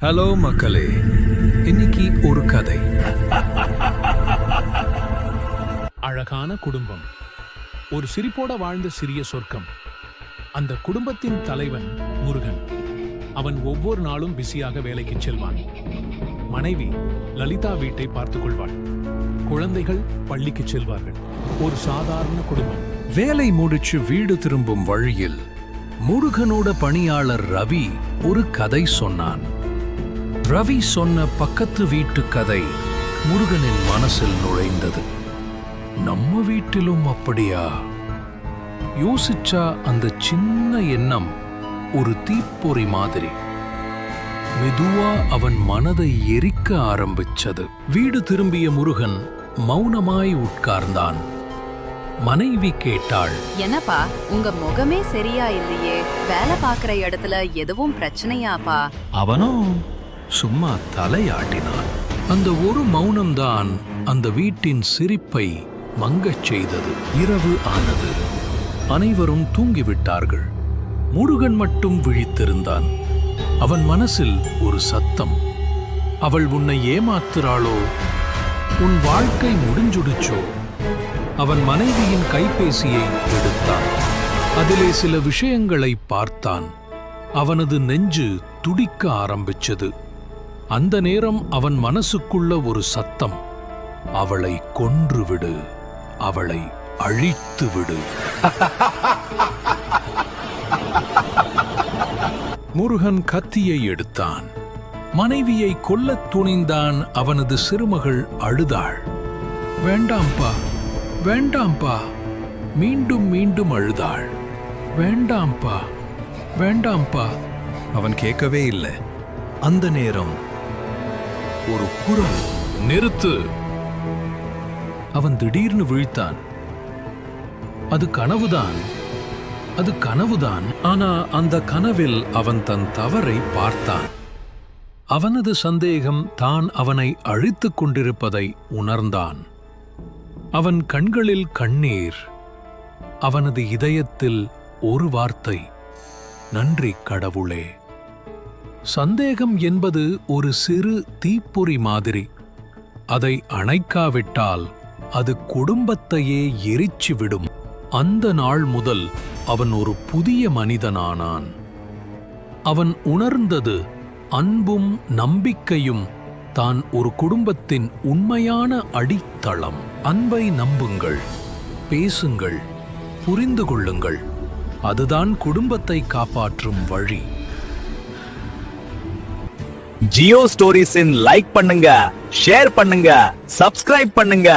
Hello மக்களே. இன்னைக்கு ஒரு கதை. அழகான குடும்பம். ஒரு சிரிப்போட வாழ்ந்த சிறிய சொர்க்கம். அந்த குடும்பத்தின் தலைவன் முருகன். அவன் ஒவ்வொரு நாளும் பிஸியாக வேலைக்கு செல்வான். மனைவி லலிதா வீட்டை பார்த்துக் கொள்வாள் குழந்தைகள் பள்ளிக்கு செல்வார்கள். ஒரு சாதாரண குடும்பம். வேலை முடிச்சு வீடு திரும்பும் வழியில் முருகனோட பணியாளர் ரவி ஒரு கதை சொன்னான். ரவி சொன்ன பக்கத்து வீட்டு கதை முருகனின் மனசில் நுழைந்தது. நம்ம வீட்டிலும் அப்படியா? யோசிச்சா அந்த சின்ன எண்ணம் ஒரு தீப்பொறி மாதிரி. மெதுவா அவன் மனதை எரிக்க ஆரம்பிச்சது. வீடு திரும்பிய முருகன் மௌனமாய் உட்கார்ந்தான். மனைவி கேட்டாள் என்னப்பா உங்க முகமே சரியா இல்லையே. வேலை பாக்குற இடத்துல எதுவும் பிரச்சனையாப்பா? அவனும் சும்மா தலையாட்டினான். அந்த ஒரு மௌனம்தான் அந்த வீட்டின் சிரிப்பை மங்கச் செய்தது. இரவு ஆனது. அனைவரும் தூங்கிவிட்டார்கள். முருகன் மட்டும் விழித்திருந்தான். அவன் மனசில் ஒரு சத்தம். அவள் உன்னை ஏமாத்துறாளோ? உன் வாழ்க்கை முடிஞ்சுடுச்சோ? அவன் மனைவியின் கைபேசியை எடுத்தான். அதிலே சில விஷயங்களை பார்த்தான். அவனது நெஞ்சு துடிக்க ஆரம்பிச்சது. அந்த நேரம் அவன் மனசுக்குள்ள ஒரு சத்தம். அவளை கொன்றுவிடு. அவளை அழித்து விடு முருகன் கத்தியை எடுத்தான். மனைவியை கொல்லத் துணிந்தான் அவனது சிறுமகள் அழுதாள். வேண்டாம்பா வேண்டாம்பா மீண்டும் மீண்டும் அழுதாள். வேண்டாம்பா வேண்டாம்பா அவன் கேட்கவே இல்லை. அந்த நேரம் ஒரு குரல். நிறுத்து. அவன் திடீர்னு விழித்தான். அது கனவுதான். அது கனவுதான். ஆனா அந்த கனவில் அவன் தன் தவறை பார்த்தான். அவனது சந்தேகம் தான் அவனை அழித்துக் கொண்டிருப்பதை உணர்ந்தான். அவன் கண்களில் கண்ணீர். அவனது இதயத்தில் ஒரு வார்த்தை. நன்றி கடவுளே. சந்தேகம் என்பது ஒரு சிறு தீப்பொறி மாதிரி. அதை அணைக்காவிட்டால் அது குடும்பத்தையே எரிச்சு விடும். அந்த நாள் முதல் அவன் ஒரு புதிய மனிதனானான். அவன் உணர்ந்தது அன்பும் நம்பிக்கையும் தான் ஒரு குடும்பத்தின் உண்மையான அடித்தளம். அன்பை நம்புங்கள் பேசுங்கள் புரிந்து கொள்ளுங்கள். அதுதான் குடும்பத்தை காப்பாற்றும் வழி. ஜியோ ஸ்டோரிஸின் லைக் பண்ணுங்க ஷேர் பண்ணுங்க சப்ஸ்கிரைப் பண்ணுங்க.